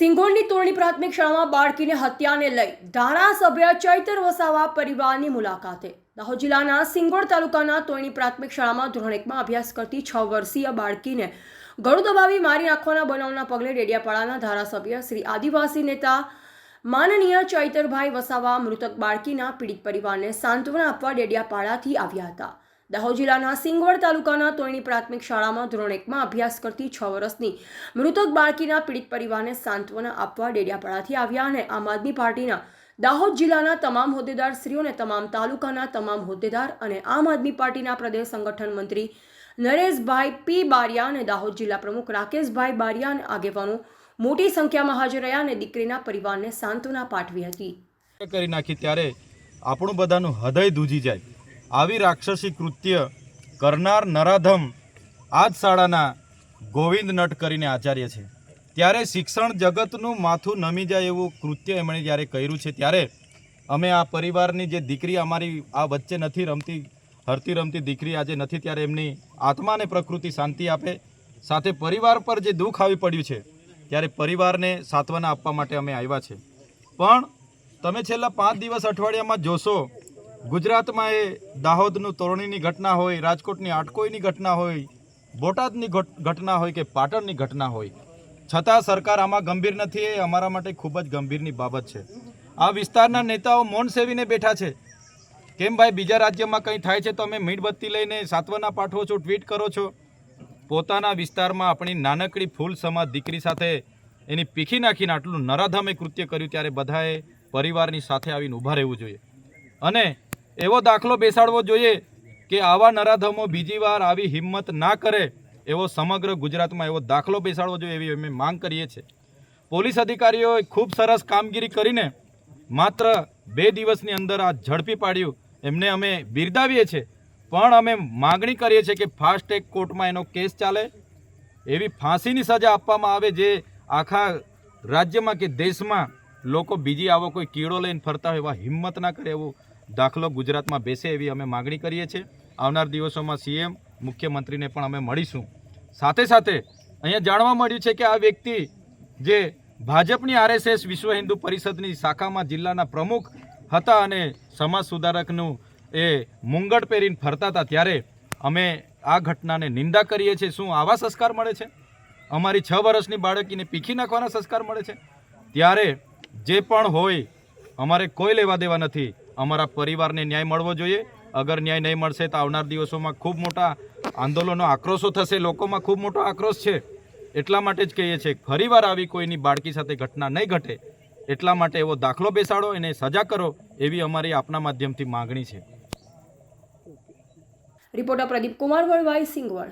સિંગોડની તોરણી પ્રાથમિક શાળામાં બાળકીને હત્યાને લઈ ધારાસભ્ય ચૈતર વસાવા પરિવારની મુલાકાતે. દાહોદ જિલ્લાના સિંગોડ તાલુકાના તોરણી પ્રાથમિક શાળામાં ધોરણ એકમાં અભ્યાસ કરતી છ વર્ષીય બાળકીને ગળું દબાવી મારી નાખવાના બનાવના પગલે ડેડિયાપાડાના ધારાસભ્ય શ્રી આદિવાસી નેતા માનનીય ચૈતરભાઈ વસાવા મૃતક બાળકીના પીડિત પરિવારને સાંત્વના આપવા ડેડિયાપાડાથી આવ્યા હતા. દાહોદ જિલ્લાના સિંગવડ તાલુકાના તોયણી પ્રાથમિક શાળામાં ધોરણ એકમાં અભ્યાસ કરતી છ વર્ષની મૃતક બાળકીના પીડિત પરિવારને સાંત્વના આપવા ડેડિયાપાડાથી આવ્યા અને આમ આદમી પાર્ટીના દાહોદ જિલ્લાના તમામ હોદ્દેદારશ્રીઓ અને તમામ તાલુકાના તમામ હોદ્દેદાર અને આમ આદમી પાર્ટીના પ્રદેશ સંગઠન મંત્રી નરેશભાઈ પી બારિયા અને દાહોદ જિલ્લા પ્રમુખ રાકેશભાઈ બારિયા અને આગેવાનો મોટી સંખ્યામાં હાજર રહ્યા અને દીકરીના પરિવારને સાંત્વના પાઠવી હતી. કરી નાખી ત્યારે આપણું બધાનું હૃદય દૂજી જાય. આવી રાક્ષસી કૃત્ય કરનાર નરાધમ આ જ શાળાના ગોવિંદ નટ કરીને આચાર્ય છે. ત્યારે શિક્ષણ જગતનું માથું નમી જાય એવું કૃત્ય એમણે જ્યારે કર્યું છે, ત્યારે અમે આ પરિવારની જે દીકરી અમારી આ વચ્ચે નથી રમતી, હરતી રમતી દીકરી આજે નથી, ત્યારે એમની આત્માને પ્રકૃતિ શાંતિ આપે, સાથે પરિવાર પર જે દુઃખ આવી પડ્યું છે, ત્યારે પરિવારને સાંત્વના આપવા માટે અમે આવ્યા છે. પણ તમે છેલ્લા પાંચ દિવસ અઠવાડિયામાં જોશો ગુજરાતમાં એ દાહોદનું તોરણીની ઘટના હોય, રાજકોટની આટકોઈની ઘટના હોય, બોટાદની ઘટના હોય કે પાટણની ઘટના હોય, છતાં સરકાર આમાં ગંભીર નથી, એ અમારા માટે ખૂબ જ ગંભીરની બાબત છે. આ વિસ્તારના નેતાઓ મૌન સેવીને બેઠા છે. કેમ ભાઈ, બીજા રાજ્યમાં કંઈ થાય છે તો અમે મીણબત્તી લઈને સાંત્વના પાઠવો છો, ટ્વીટ કરો છો? પોતાના વિસ્તારમાં આપણી નાનકડી ફૂલ સમાજ દીકરી સાથે એની પીખી નાખીને આટલું નરાધામે કૃત્ય કર્યું, ત્યારે બધાએ પરિવારની સાથે આવીને ઊભા રહેવું જોઈએ. અને એવો દાખલો બેસાડવો જોઈએ કે આવા નરાધમો બીજી વાર આવી હિંમત ના કરે એવો સમગ્ર ગુજરાતમાં એવો દાખલો બેસાડવો જોઈએ એવી અમે માંગ કરીએ છીએ. પોલીસ અધિકારીઓએ ખૂબ સરસ કામગીરી કરીને માત્ર બે દિવસની અંદર આ ઝડપી પાડ્યું. એમને અમે બિરદાવીએ છીએ. પણ અમે માગણી કરીએ છીએ કે ફાસ્ટ ટ્રેક કોર્ટમાં એનો કેસ ચાલે. એવી ફાંસીની સજા આપવામાં આવે જે આખા રાજ્યમાં કે દેશમાં લોકો બીજી આવો કોઈ કીડો લઈને ફરતા હોય એવા હિંમત ના કરે એવો દાખલો ગુજરાતમાં બેસે એવી અમે માગણી કરીએ છીએ. આવનાર દિવસોમાં સીએમ, મુખ્યમંત્રીને પણ અમે મળીશું. સાથે સાથે અહીંયા જાણવા મળ્યું છે કે આ વ્યક્તિ જે ભાજપની આરએસએસ વિશ્વ હિન્દુ પરિષદની શાખામાં જિલ્લાના પ્રમુખ હતા અને સમાજ સુધારકનું એ મુંગટ પહેરીને ફરતા હતા, ત્યારે અમે આ ઘટનાને નિંદા કરીએ છીએ. શું આવા સંસ્કાર મળે છે? અમારી છ વર્ષની બાળકીને પીખી નાખવાના સંસ્કાર મળે છે? ત્યારે જે પણ હોય, અમારે કોઈ લેવા દેવા નથી. અમારા પરિવારને ન્યાય મળવો જોઈએ. અગર ન્યાય નહીં મળશે તો આવનાર દિવસોમાં ખૂબ મોટા આંદોલનો આક્રોશો થશે. લોકોમાં ખૂબ મોટો આક્રોશ છે. એટલા માટે જ કહીએ છીએ ફરીવાર આવી કોઈની બાળકી સાથે ઘટના નહીં ઘટે. એટલા માટે એવો દાખલો બેસાડો, એને સજા કરો એવી અમારી આપના માધ્યમથી માગણી છે. રિપોર્ટર પ્રદીપ કુમાર વળવાઈ સિંગવડ.